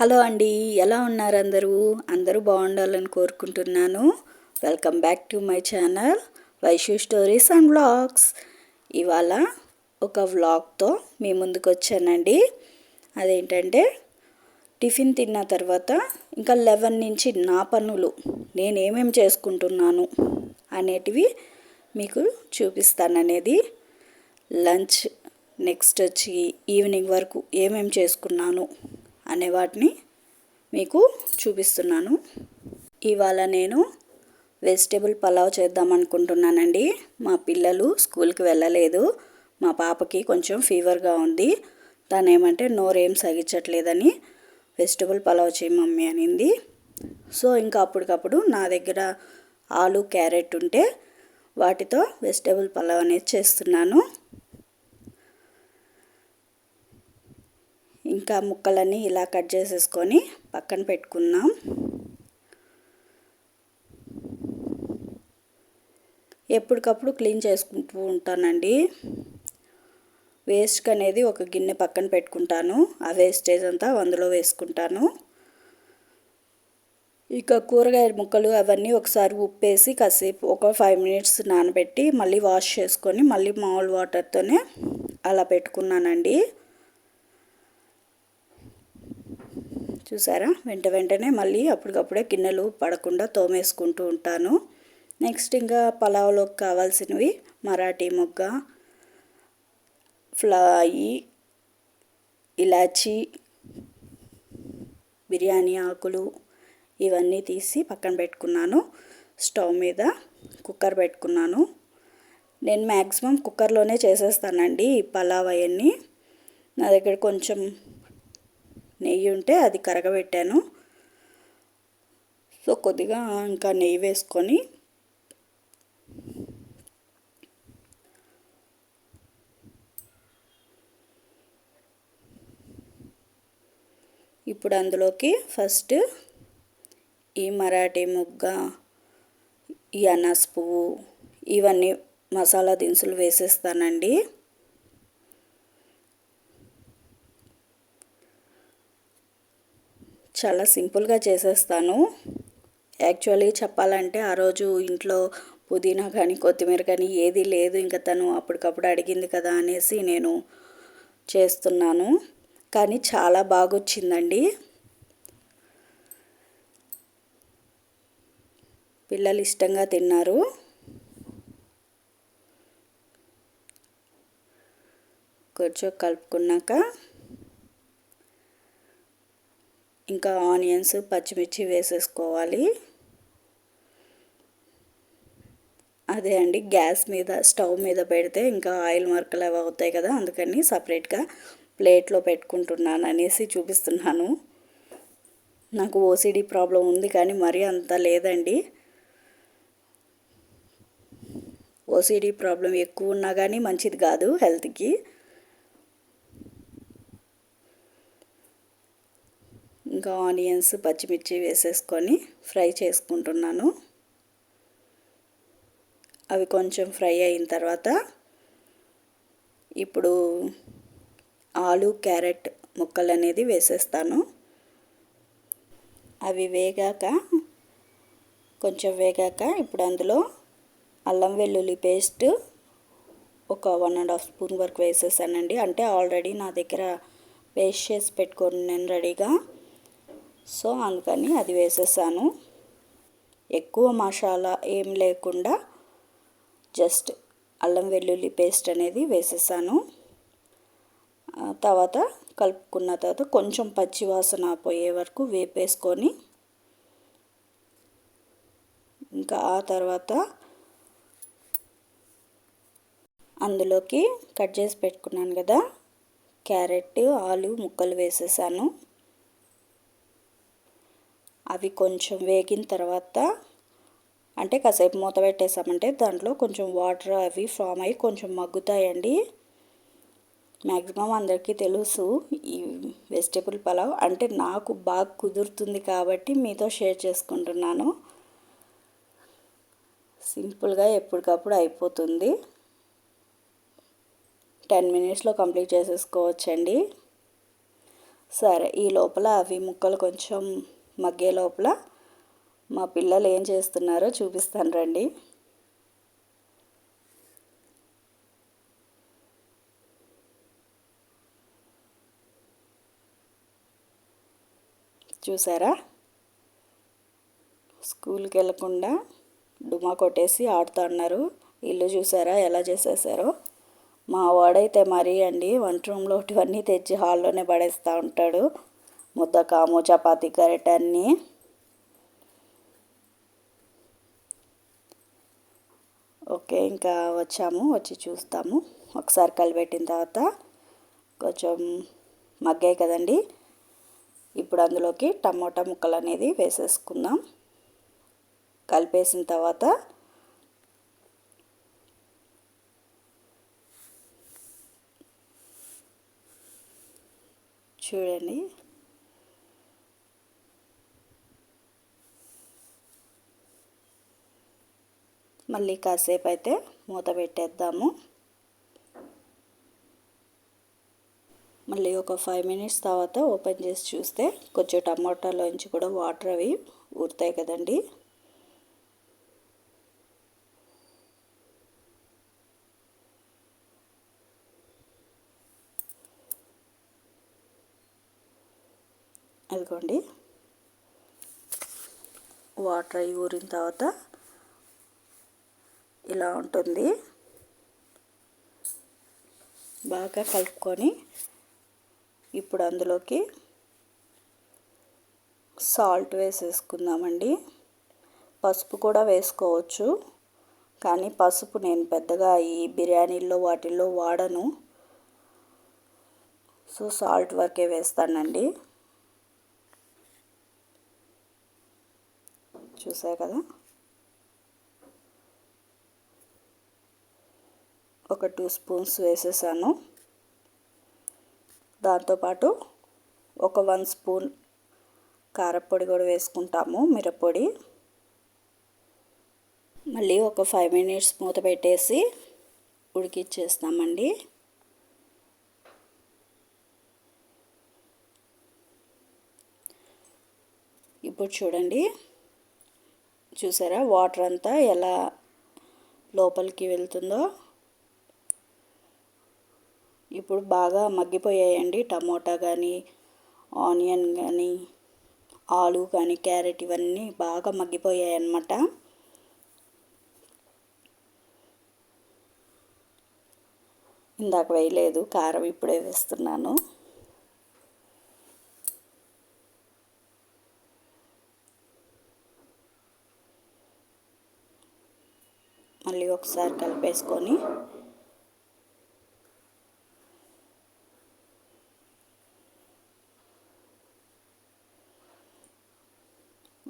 Hello అండి ఎలా ఉన్నారు అందరూ? అందరూ బాగుండాలని కోరుకుంటున్నాను. Welcome back to my channel Vaishu stories and vlogs ఇవాళ ఒక వ్లాగ్తో మీ ముందుకు వచ్చానండి. అదేంటంటే టిఫిన్ తిన్న తర్వాత ఇంకా లెవెన్ నుంచి నా పనులు నేనేమేం చేసుకుంటున్నాను అనేటివి మీకు చూపిస్తాననేది. లంచ్ నెక్స్ట్ వచ్చి ఈవినింగ్ వరకు ఏమేం చేసుకున్నాను అనే వాటిని మీకు చూపిస్తున్నాను. ఇవాళ నేను వెజిటేబుల్ పలావ్ చేద్దాం అనుకుంటున్నానండి. మా పిల్లలు స్కూల్కి వెళ్ళలేదు. మా పాపకి కొంచెం ఫీవర్గా ఉంది. తను ఏమంటే నోరేం సగించట్లేదని వెజిటేబుల్ పలావ్ చేయి మమ్మీ అనింది. సో ఇంకా అప్పటికప్పుడు నా దగ్గర ఆలు క్యారెట్ ఉంటే వాటితో వెజిటేబుల్ పలావ్ అనేది చేస్తున్నాను. ఇంకా ముక్కలన్నీ ఇలా కట్ చేసేసుకొని పక్కన పెట్టుకుందాం. ఎప్పటికప్పుడు క్లీన్ చేసుకుంటూ ఉంటానండి. వేస్ట్ అనేది ఒక గిన్నె పక్కన పెట్టుకుంటాను. ఆ వేస్టేజ్ అంతా అందులో వేసుకుంటాను. ఇక కూరగాయ ముక్కలు అవన్నీ ఒకసారి ఉప్పేసి కాసేపు ఒక ఫైవ్ మినిట్స్ నానబెట్టి మళ్ళీ వాష్ చేసుకొని మళ్ళీ మామూలు వాటర్తోనే అలా పెట్టుకున్నానండి. చూసారా? వెంట వెంటనే మళ్ళీ అప్పటికప్పుడే గిన్నెలు పడకుండా తోమేసుకుంటూ ఉంటాను. నెక్స్ట్ ఇంకా పలావ్లోకి కావాల్సినవి మరాఠీ మొగ్గ ఫ్లాయి ఇలాచీ బిర్యానీ ఆకులు ఇవన్నీ తీసి పక్కన పెట్టుకున్నాను. స్టవ్ మీద కుక్కర్ పెట్టుకున్నాను. నేను మ్యాక్సిమం కుక్కర్లోనే చేసేస్తానండి పలావ్ అవన్నీ. నా దగ్గర కొంచెం నెయ్యి ఉంటే అది కరగబెట్టాను. సో కొద్దిగా ఇంకా నెయ్యి వేసుకొని ఇప్పుడు అందులోకి ఫస్ట్ ఈ మరాఠీ ముగ్గ ఈ అనాస్ పువ్వు ఇవన్నీ మసాలా దినుసులు వేసేస్తానండి. చాలా సింపుల్గా చేసేస్తాను. యాక్చువల్లీ చెప్పాలంటే ఆ రోజు ఇంట్లో పుదీనా కానీ కొత్తిమీర కానీ ఏది లేదు. ఇంకా తను అప్పటికప్పుడు అడిగింది కదా అనేసి నేను చేస్తున్నాను. కానీ చాలా బాగొచ్చిందండి. పిల్లలు ఇష్టంగా తిన్నారు. కొంచెం కలుపుకున్నాక ఇంకా ఆనియన్స్ పచ్చిమిర్చి వేసేసుకోవాలి. అదే అండి గ్యాస్ మీద స్టవ్ మీద పెడితే ఇంకా ఆయిల్ మరకలు అవి అవుతాయి కదా అందుకని సపరేట్గా ప్లేట్లో పెట్టుకుంటున్నాను అనేసి చూపిస్తున్నాను. నాకు ఓసిడి ప్రాబ్లం ఉంది కానీ మరీ అంత లేదండి. ఓసిడి ప్రాబ్లం ఎక్కువ ఉన్నా కానీ మంచిది కాదు హెల్త్కి. ఇంకా ఆనియన్స్ పచ్చిమిర్చి వేసేసుకొని ఫ్రై చేసుకుంటున్నాను. అవి కొంచెం ఫ్రై అయిన తర్వాత ఇప్పుడు ఆలు క్యారెట్ ముక్కలు అనేది వేసేస్తాను. అవి వేగాక కొంచెం వేగాక ఇప్పుడు అందులో అల్లం వెల్లుల్లి పేస్ట్ ఒక వన్ అండ్ హాఫ్ స్పూన్ వరకు వేసేసానండి. అంటే ఆల్రెడీ నా దగ్గర పేస్ట్ చేసి పెట్టుకొని నేను రెడీగా సో అందుకని అది వేసేసాను. ఎక్కువ మసాలా ఏం లేకుండా జస్ట్ అల్లం వెల్లుల్లి పేస్ట్ అనేది వేసేసాను. తర్వాత కలుపుకున్న తర్వాత కొంచెం పచ్చి వాసన పోయే వరకు వేపేసుకొని ఇంకా ఆ తర్వాత అందులోకి కట్ చేసి పెట్టుకున్నాను కదా క్యారెట్ ఆలు ముక్కలు వేసేసాను. అవి కొంచెం వేగిన తర్వాత అంటే కాసేపు మూత పెట్టేసామంటే దాంట్లో కొంచెం వాటర్ అవి ఫామ్ అయ్యి కొంచెం మగ్గుతాయండి. మ్యాక్సిమం అందరికీ తెలుసు ఈ వెజిటేబుల్ పలావ్ అంటే నాకు బాగా కుదురుతుంది కాబట్టి మీతో షేర్ చేసుకుంటున్నాను. సింపుల్గా ఎప్పటికప్పుడు అయిపోతుంది. టెన్ మినిట్స్లో కంప్లీట్ చేసేసుకోవచ్చండి. సరే ఈ లోపల అవి ముక్కలు కొంచెం మగ్గే లోపల. మా పిల్లలు ఏం చేస్తున్నారో చూపిస్తాను రండి. చూసారా? స్కూల్కి వెళ్ళకుండా డుమా కొట్టేసి ఆడుతున్నారు ఇల్లు చూసారా? ఎలా చేసేసారో. మా వాడైతే మరీ అండి వంట రూమ్లో ఇవన్నీ తెచ్చి హాల్లోనే పడేస్తూ ఉంటాడు. ముద్దకాము చపాతి చపాతీ అన్నీ. ఓకే ఇంకా వచ్చాము వచ్చి చూస్తాము. ఒకసారి కలిపెట్టిన తర్వాత కొంచెం మగ్గాయి కదండి. ఇప్పుడు అందులోకి టమోటా ముక్కలు అనేది వేసేసుకుందాం. కలిపేసిన తర్వాత చూడండి. మళ్ళీ కాసేపు అయితే మూత పెట్టేద్దాము. మళ్ళీ ఒక ఫైవ్ మినిట్స్ తర్వాత ఓపెన్ చేసి చూస్తే కొంచెం టమాటాలోంచి కూడా వాటర్ అవి ఊరుతాయి కదండి. అదిగోండి. వాటర్ అవి ఊరిన తర్వాత ఇలా ఉంటుంది. బాగా కలుపుకొని ఇప్పుడు అందులోకి సాల్ట్ వేసేసుకుందామండి. పసుపు కూడా వేసుకోవచ్చు. కానీ పసుపు నేను పెద్దగా ఈ బిర్యానీల్లో వాటిల్లో వాడను. సో సాల్ట్ వరకే వేస్తానండి. చూసా కదా? ఒక టూ స్పూన్స్ వేసేసాను. దాంతోపాటు ఒక వన్ స్పూన్ కారపొడి కూడా వేసుకుంటాము మిరప్పొడి మళ్ళీ ఒక ఫైవ్ మినిట్స్ మూత పెట్టేసి ఉడికిచ్చేస్తామండి. ఇప్పుడు చూడండి చూసారా? వాటర్ అంతా ఎలా లోపలికి వెళ్తుందో? ఇప్పుడు బాగా మగ్గిపోయాయండి. టమోటా కానీ ఆనియన్ కానీ ఆలు కానీ క్యారెట్ ఇవన్నీ బాగా మగ్గిపోయాయి అన్నమాట ఇందాక వేయలేదు కారం ఇప్పుడే వేస్తున్నాను. మళ్ళీ ఒకసారి కలిపేసుకొని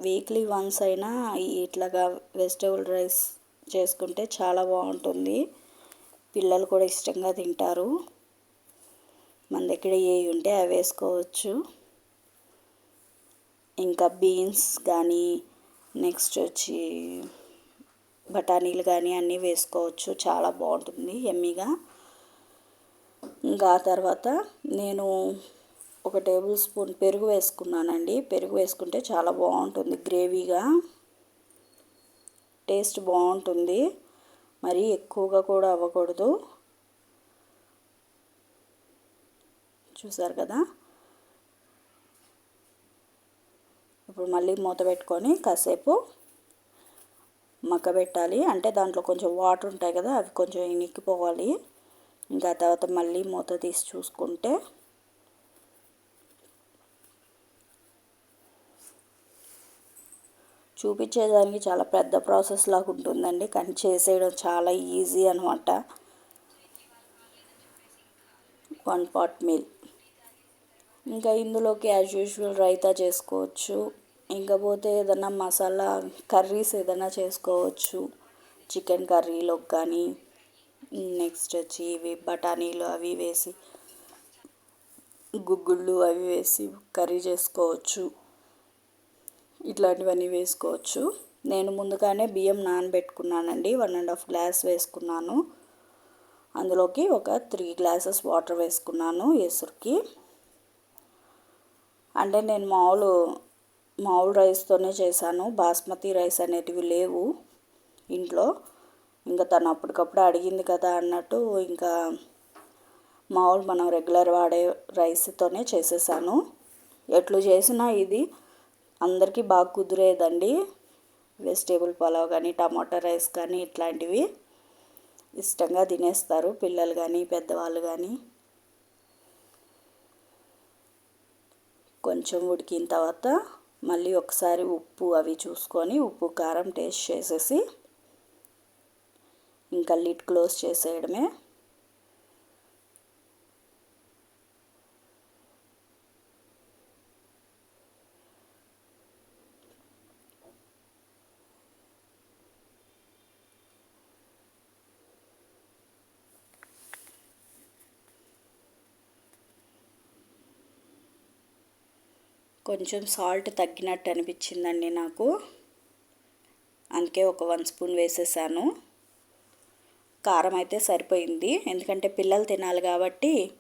వీక్లీ వన్స్ అయినా ఇట్లాగా వెజిటేబుల్ రైస్ చేసుకుంటే చాలా బాగుంటుంది. పిల్లలు కూడా ఇష్టంగా తింటారు. మన దగ్గర ఏ ఉంటే అవి వేసుకోవచ్చు. ఇంకా బీన్స్ కానీ నెక్స్ట్ వచ్చి బఠానీలు కానీ అన్నీ వేసుకోవచ్చు. చాలా బాగుంటుంది ఎమ్మీగా. ఇంకా ఆ తర్వాత నేను ఒక టేబుల్ స్పూన్ పెరుగు వేసుకున్నానండి. పెరుగు వేసుకుంటే చాలా బాగుంటుంది. గ్రేవీగా. టేస్ట్ బాగుంటుంది. మరీ ఎక్కువగా కూడా అవ్వకూడదు. చూసారు కదా? ఇప్పుడు మళ్ళీ మూత పెట్టుకొని కాసేపు మగ్గబెట్టాలి. అంటే దాంట్లో కొంచెం వాటర్ ఉంటాయి కదా అవి కొంచెం ఇనిక్కిపోవాలి ఇంకా తర్వాత మళ్ళీ మూత తీసి చూసుకుంటే చూపించేదానికి చాలా పెద్ద ప్రాసెస్ లాగా ఉంటుందండి. కానీ చేసేయడం చాలా ఈజీ అనమాట వన్ పాట్ మీల్. ఇంకా ఇందులోకి యాజ్ యూజువల్ రైతా చేసుకోవచ్చు. ఇంకా పోతే ఏదైనా మసాలా కర్రీస్ ఏదైనా చేసుకోవచ్చు. చికెన్ కర్రీలో కానీ నెక్స్ట్ వచ్చి ఇవి బఠానీలు అవి వేసి గుగ్గుళ్ళు అవి వేసి కర్రీ చేసుకోవచ్చు. ఇట్లాంటివన్నీ వేసుకోవచ్చు. నేను ముందుగానే బియ్యం నానబెట్టుకున్నానండి. వన్ అండ్ హాఫ్ గ్లాస్ వేసుకున్నాను. అందులోకి ఒక త్రీ గ్లాసెస్ వాటర్ వేసుకున్నాను ఎసురుకి. అంటే నేను మామూలు మామూలు రైస్తోనే చేశాను. బాస్మతి రైస్ అనేటివి లేవు ఇంట్లో. ఇంకా తను అప్పటికప్పుడు అడిగింది కదా అన్నట్టు ఇంకా మామూలు మనం రెగ్యులర్ వాడే రైస్తోనే చేసేసాను. ఎట్లు చేసినా ఇది అందరికీ బాగా కుదిరేదండి. వెజిటేబుల్ పులావ్ కానీ టమాటా రైస్ కానీ ఇట్లాంటివి ఇష్టంగా తినేస్తారు పిల్లలు కానీ పెద్దవాళ్ళు కానీ. కొంచెం ఉడికిన తర్వాత మళ్ళీ ఒకసారి ఉప్పు అవి చూసుకొని ఉప్పు కారం టేస్ట్ చేసేసి ఇంకా లిడ్ క్లోజ్ చేసేయడమే. కొంచెం సాల్ట్ తగ్గినట్టు అనిపించిందండి నాకు. అందుకే ఒక వన్ స్పూన్ వేసేసాను. కారం అయితే సరిపోయింది. ఎందుకంటే పిల్లలు తినాలి కాబట్టి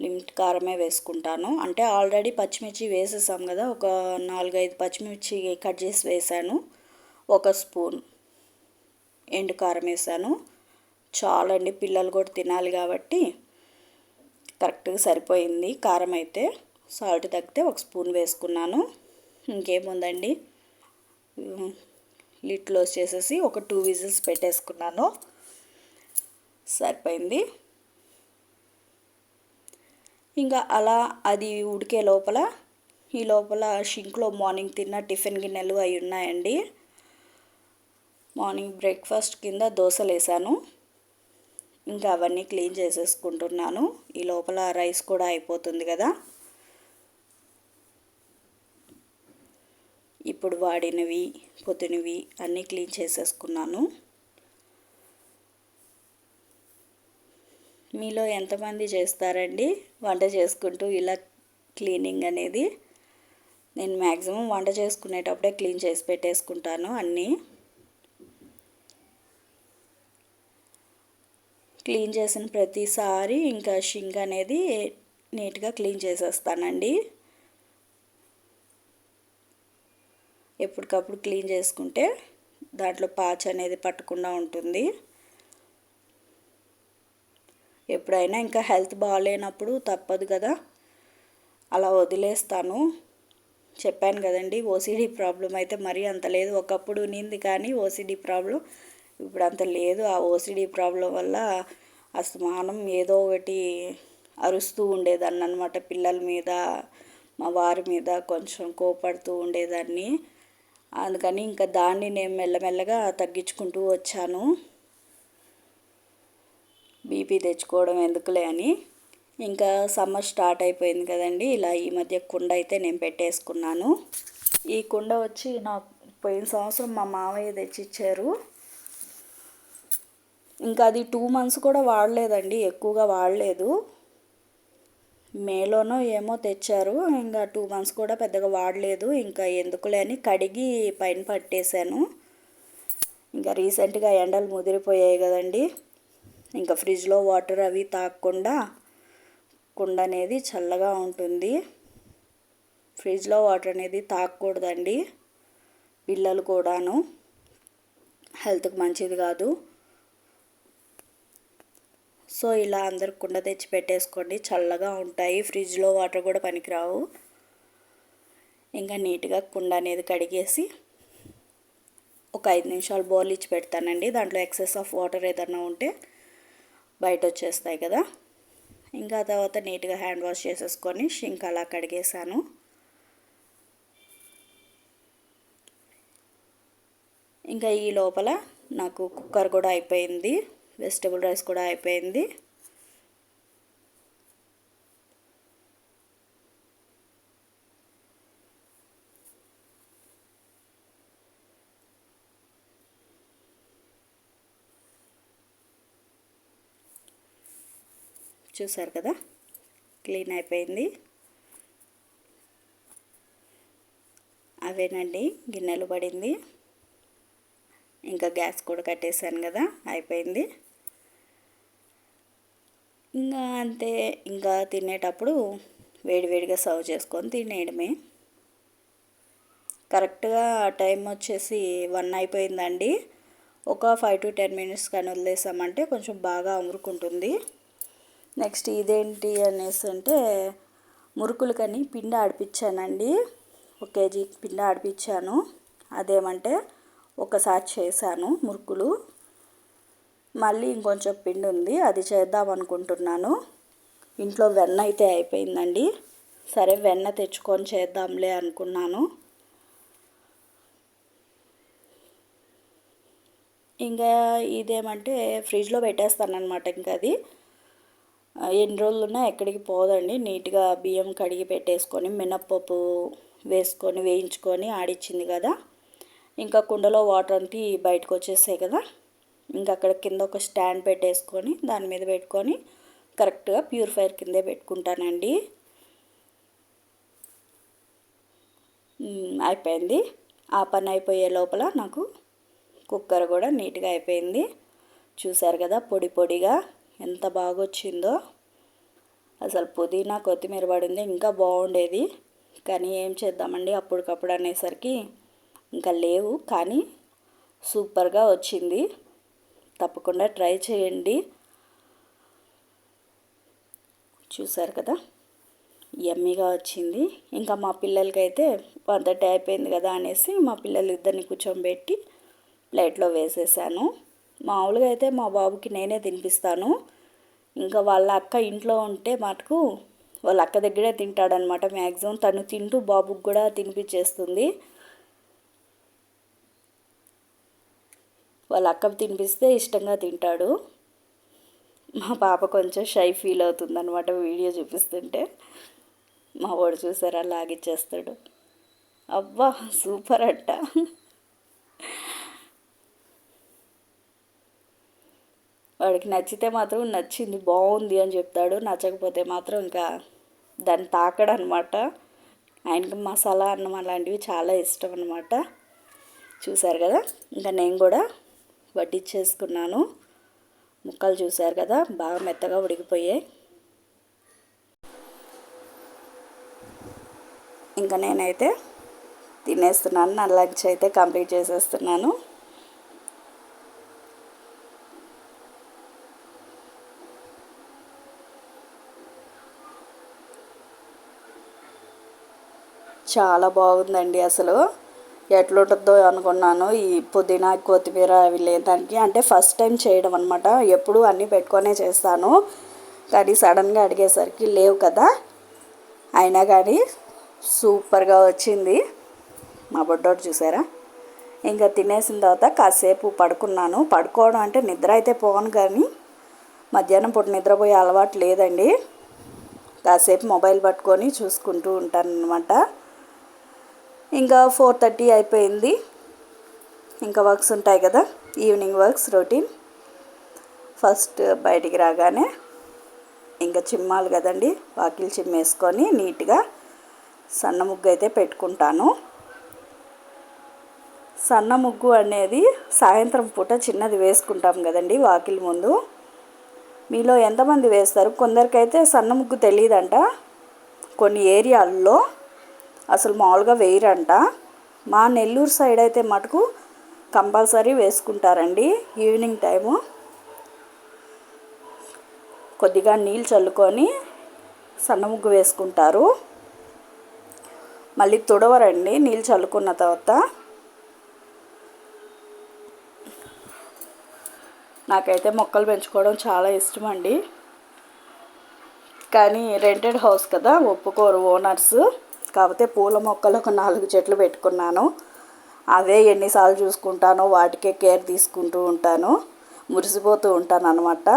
లిమిట్ కారమే వేసుకుంటాను. అంటే ఆల్రెడీ పచ్చిమిర్చి వేసేసాం కదా ఒక నాలుగైదు పచ్చిమిర్చి కట్ చేసి వేసాను. ఒక స్పూన్ ఎండు కారం వేసాను. చాలండి పిల్లలు కూడా తినాలి కాబట్టి కరెక్ట్గా సరిపోయింది కారం అయితే. సాల్ట్ తగ్గితే ఒక స్పూన్ వేసుకున్నాను. ఇంకేముందండి? లిట్ క్లోజ్ చేసేసి ఒక టూ విజిల్స్ పెట్టేసుకున్నాను. సరిపోయింది. ఇంకా అలా అది ఉడికే లోపల ఈ లోపల షింక్లో మార్నింగ్ తిన్న టిఫిన్ గిన్నెలు అవి ఉన్నాయండి. మార్నింగ్ బ్రేక్ఫాస్ట్ కింద దోశలు వేసాను ఇంకా అవన్నీ క్లీన్ చేసేసుకుంటున్నాను. ఈ లోపల రైస్ కూడా అయిపోతుంది కదా. ఇప్పుడు వాడినవి పొద్దునవి అన్నీ క్లీన్ చేసేసుకున్నాను. మీలో ఎంతమంది చేస్తారండి? వంట చేసుకుంటూ ఇలా క్లీనింగ్ అనేది? నేను మ్యాక్సిమం వంట చేసుకునేటప్పుడే క్లీన్ చేసి పెట్టేసుకుంటాను అన్నీ. క్లీన్ చేసిన ప్రతిసారి ఇంకా షింక్ అనేది నీట్గా క్లీన్ చేసేస్తానండి. ఎప్పటికప్పుడు క్లీన్ చేసుకుంటే దాంట్లో పాచ్ అనేది పట్టకుండా ఉంటుంది. ఎప్పుడైనా ఇంకా హెల్త్ బాగాలేనప్పుడు తప్పదు కదా. అలా వదిలేస్తాను. చెప్పాను కదండి ఓసిడీ ప్రాబ్లం అయితే మరీ అంత లేదు. ఒకప్పుడు ఉన్నింది కానీ ఓసిడీ ప్రాబ్లం ఇప్పుడు అంత లేదు. ఆ ఓసిడీ ప్రాబ్లం వల్ల అస్తమానం ఏదో ఒకటి అరుస్తూ ఉండేదాన్ని అనమాట పిల్లల మీద మా వారి మీద కొంచెం కోపడుతూ ఉండేదాన్ని. అందుకని ఇంకా దాన్ని నేను మెల్లమెల్లగా తగ్గించుకుంటూ వచ్చాను. బీపీ తెచ్చుకోవడం ఎందుకులే అని. ఇంకా సమ్మర్ స్టార్ట్ అయిపోయింది కదండి ఇలా ఈ మధ్య కుండ అయితే నేను పెట్టేసుకున్నాను. ఈ కుండ వచ్చి నాకు పోయిన సంవత్సరం మా మామయ్య తెచ్చిచ్చారు. ఇంకా అది టూ మంత్స్ కూడా వాడలేదండి ఎక్కువగా వాడలేదు. మేలోనో ఏమో తెచ్చారు. ఇంకా టూ మంత్స్ కూడా పెద్దగా వాడలేదు. ఇంకా ఎందుకులే అని కడిగి పైన పట్టేశాను. ఇంకా రీసెంట్గా ఎండలు ముదిరిపోయాయి కదండి. ఇంకా ఫ్రిడ్జ్లో వాటర్ అవి తాగకుండా కుండ అనేది చల్లగా ఉంటుంది. ఫ్రిడ్జ్లో వాటర్ అనేది తాగకూడదండి పిల్లలు కూడాను. హెల్త్కి మంచిది కాదు. సో ఇలా అందరు కుండ తెచ్చి పెట్టేసుకోండి. చల్లగా ఉంటాయి. ఫ్రిడ్జ్లో వాటర్ కూడా పనికిరావు. ఇంకా నీట్గా కుండ అనేది కడిగేసి ఒక ఐదు నిమిషాలు బౌల్ ఇచ్చి పెడతానండి. దాంట్లో ఎక్సెస్ ఆఫ్ వాటర్ ఏదన్నా ఉంటే బయట వచ్చేస్తాయి కదా. ఇంకా తర్వాత నీట్గా హ్యాండ్ వాష్ చేసేసుకొని షింక్ అలా కడిగేసాను ఇంకా ఈ లోపల నాకు కుక్కర్ కూడా అయిపోయింది. వెజిటబుల్ రైస్ కూడా అయిపోయింది. చూసారు కదా? క్లీన్ అయిపోయింది. అవేనండి గిన్నెలు పడింది. ఇంకా గ్యాస్ కూడా కట్టేశాను కదా అయిపోయింది. ఇంకా అంతే ఇంకా తినేటప్పుడు వేడివేడిగా సర్వ్ చేసుకొని తినేయడమే. కరెక్ట్గా టైం వచ్చేసి వన్ అయిపోయిందండి. ఒక ఫైవ్ టు టెన్ మినిట్స్ కానీ వదిలేసామంటే కొంచెం బాగా అమురుకుంటుంది. నెక్స్ట్ ఇదేంటి అనేసి అంటే మురుకులకని పిండి ఆడిపించానండి. ఒక కేజీ పిండి ఆడిపించాను. అదేమంటే ఒకసారి చేశాను మురుకులు. మళ్ళీ ఇంకొంచెం పిండి ఉంది అది చేద్దాం అనుకుంటున్నాను. ఇంట్లో వెన్న అయితే అయిపోయిందండి. సరే వెన్న తెచ్చుకొని చేద్దాంలే అనుకున్నాను. ఇంకా ఇదేమంటే ఫ్రిడ్జ్లో పెట్టేస్తాను అనమాట ఇంకా అది. ఎన్ని రోజులున్నా ఎక్కడికి పోదండి. నీట్గా బియ్యం కడిగి పెట్టేసుకొని మినప్పప్పు వేసుకొని వేయించుకొని ఆడిచ్చింది కదా. ఇంకా కుండలో వాటర్ అంతా బయటకు వచ్చేసాయి కదా. ఇంకా అక్కడ కింద ఒక స్టాండ్ పెట్టేసుకొని దాని మీద పెట్టుకొని కరెక్ట్గా ప్యూరిఫైర్ కిందే పెట్టుకుంటానండి. అయిపోయింది. ఆ పని అయిపోయే లోపల నాకు కుక్కర్ కూడా నీట్గా అయిపోయింది. చూసారు కదా పొడి పొడిగా ఎంత బాగా వచ్చిందో అసలు పుదీనా కొత్తిమీర పడింది ఇంకా బాగుండేది. కానీ ఏం చేద్దామండి? అప్పటికప్పుడు అనేసరికి ఇంకా లేవు. కానీ సూపర్గా వచ్చింది. తప్పకుండా ట్రై చేయండి. చూసారు కదా? ఎమ్మీగా వచ్చింది. ఇంకా మా పిల్లలకైతే వంతటి అయిపోయింది కదా అనేసి మా పిల్లలు ఇద్దరిని కూర్చోబెట్టి ప్లేట్లో వేసేసాను. మామూలుగా అయితే మా బాబుకి నేనే తినిపిస్తాను. ఇంకా వాళ్ళ అక్క ఇంట్లో ఉంటే మటుకు వాళ్ళ అక్క దగ్గరే తింటాడనమాట మ్యాక్సిమం తను తింటూ బాబుకి కూడా తినిపించేస్తుంది. వాళ్ళ అక్కకు తినిపిస్తే ఇష్టంగా తింటాడు. మా పాప కొంచెం షై ఫీల్ అవుతుంది అనమాట వీడియో చూపిస్తుంటే. మా వాడు చూసారా? లాగిచ్చేస్తాడు అబ్బా సూపర్ అంట వాడికి నచ్చితే మాత్రం నచ్చింది బాగుంది అని చెప్తాడు. నచ్చకపోతే మాత్రం ఇంకా దాన్ని తాకడనమాట ఆయనకి మసాలా అన్నం అలాంటివి చాలా ఇష్టం అనమాట చూసారు కదా? ఇంకా నేను కూడా వడ్డించేసుకున్నాను. ముక్కలు చూశారు కదా బాగా మెత్తగా ఉడికిపోయాయి. ఇంకా నేనైతే తినేస్తున్నాను నా లంచ్ అయితే కంప్లీట్ చేసేస్తున్నాను. చాలా బాగుందండి అసలు. ఎట్లుంటుందో అనుకున్నాను. ఈ పుదీనా కొత్తిమీర అవి లేదానికి అంటే ఫస్ట్ టైం చేయడం అనమాట ఎప్పుడు అన్నీ పెట్టుకొనే చేస్తాను. కానీ సడన్గా అడిగేసరికి లేవు కదా. అయినా కానీ సూపర్గా వచ్చింది. మా బొడ్డోడు చూసారా? ఇంకా తినేసిన తర్వాత కాసేపు పడుకున్నాను. పడుకోవడం అంటే నిద్ర అయితే పోను కానీ మధ్యాహ్నం పూట నిద్రపోయే అలవాటు లేదండి. కాసేపు మొబైల్ పట్టుకొని చూసుకుంటూ ఉంటాను అనమాట ఇంకా ఫోర్ థర్టీ అయిపోయింది. ఇంకా వర్క్స్ ఉంటాయి కదా ఈవినింగ్ వర్క్స్ రొటీన్. ఫస్ట్ బయటికి రాగానే ఇంకా చిమ్మాలి కదండి వాకిలు చిమ్మేసుకొని నీట్గా సన్న ముగ్గు అయితే పెట్టుకుంటాను. సన్న ముగ్గు అనేది సాయంత్రం పూట చిన్నది వేసుకుంటాం కదండి వాకిలి ముందు. మీలో ఎంతమంది వేస్తారు? కొందరికైతే సన్న ముగ్గు తెలియదంట. కొన్ని ఏరియాల్లో అసలు మామూలుగా వేయరంట. మా నెల్లూరు సైడ్ అయితే మటుకు కంపల్సరీ వేసుకుంటారండి ఈవినింగ్ టైము. కొద్దిగా నీళ్ళు చల్లుకొని సన్న ముగ్గు వేసుకుంటారు. మళ్ళీ తుడవరండి నీళ్ళు చల్లుకున్న తర్వాత. నాకైతే మొక్కలు పెంచుకోవడం చాలా ఇష్టం అండి కానీ రెంటెడ్ హౌస్ కదా ఒప్పుకోరు ఓనర్స్. కాకపోతే పూల మొక్కలు ఒక నాలుగు చెట్లు పెట్టుకున్నాను. అవే ఎన్నిసార్లు చూసుకుంటానో వాటికే కేర్ తీసుకుంటూ ఉంటాను. మురిసిపోతూ ఉంటాను అనమాట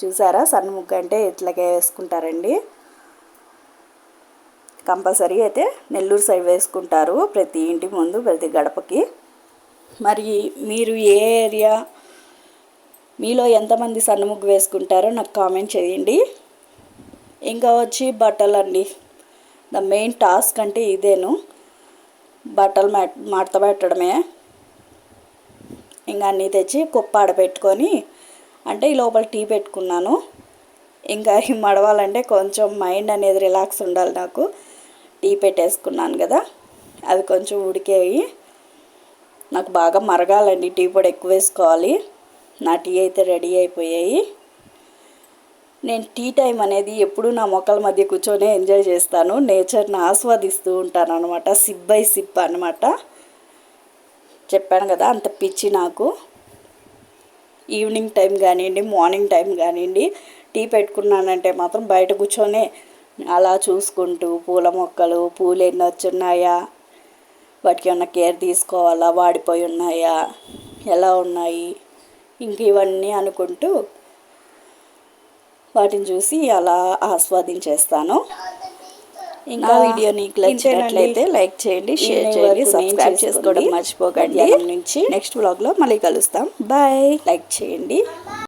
చూసారా? సన్న ముగ్గు అంటే ఇట్లాగే వేసుకుంటారండి. కంపల్సరీ అయితే నెల్లూరు సైడ్ వేసుకుంటారు ప్రతి ఇంటి ముందు ప్రతి గడపకి. మరి మీరు ఏ ఏరియా మీలో ఎంతమంది సన్న ముగ్గు వేసుకుంటారో నాకు కామెంట్ చేయండి. ఇంకా వచ్చి బట్టలు అండి ద మెయిన్ టాస్క్ అంటే ఇదేను. బట్టలు మడత పెట్టడమే. ఇంకా అన్నీ తెచ్చి కుప్ప ఆడబెట్టుకొని అంటే ఈ లోపల టీ పెట్టుకున్నాను. ఇంకా మడవాలంటే కొంచెం మైండ్ అనేది రిలాక్స్ ఉండాలి నాకు. టీ పెట్టేసుకున్నాను కదా. అది కొంచెం ఉడికేయి. నాకు బాగా మరగాలండి టీ పొడి ఎక్కువ వేసుకోవాలి. నా టీ అయితే రెడీ అయిపోయాయి. నేను టీ టైం అనేది ఎప్పుడూ నా మొక్కల మధ్య కూర్చొని ఎంజాయ్ చేస్తాను. నేచర్ని ఆస్వాదిస్తూ ఉంటాను అనమాట సిప్ బై సిప్ అనమాట చెప్పాను కదా అంత పిచ్చి నాకు. ఈవినింగ్ టైం కానివ్వండి మార్నింగ్ టైం కానివ్వండి టీ పెట్టుకున్నానంటే మాత్రం బయట కూర్చొని అలా చూసుకుంటూ పూల మొక్కలు పూలు ఎన్ని వచ్చున్నాయా వాటికి ఏమన్నా కేర్ తీసుకోవాలా వాడిపోయి ఉన్నాయా ఎలా ఉన్నాయి ఇంక ఇవన్నీ అనుకుంటూ వాటిని చూసి అలా ఆస్వాదించేస్తాను. ఇంకా వీడియో నీకు నచ్చినట్లయితే లైక్ చేయండి షేర్ చేయండి సబ్స్క్రైబ్ చేసుకోవడం మర్చిపోకండి. నుంచి నెక్స్ట్ వ్లాగ్లో మళ్ళీ కలుస్తాం. బాయ్. లైక్ చేయండి.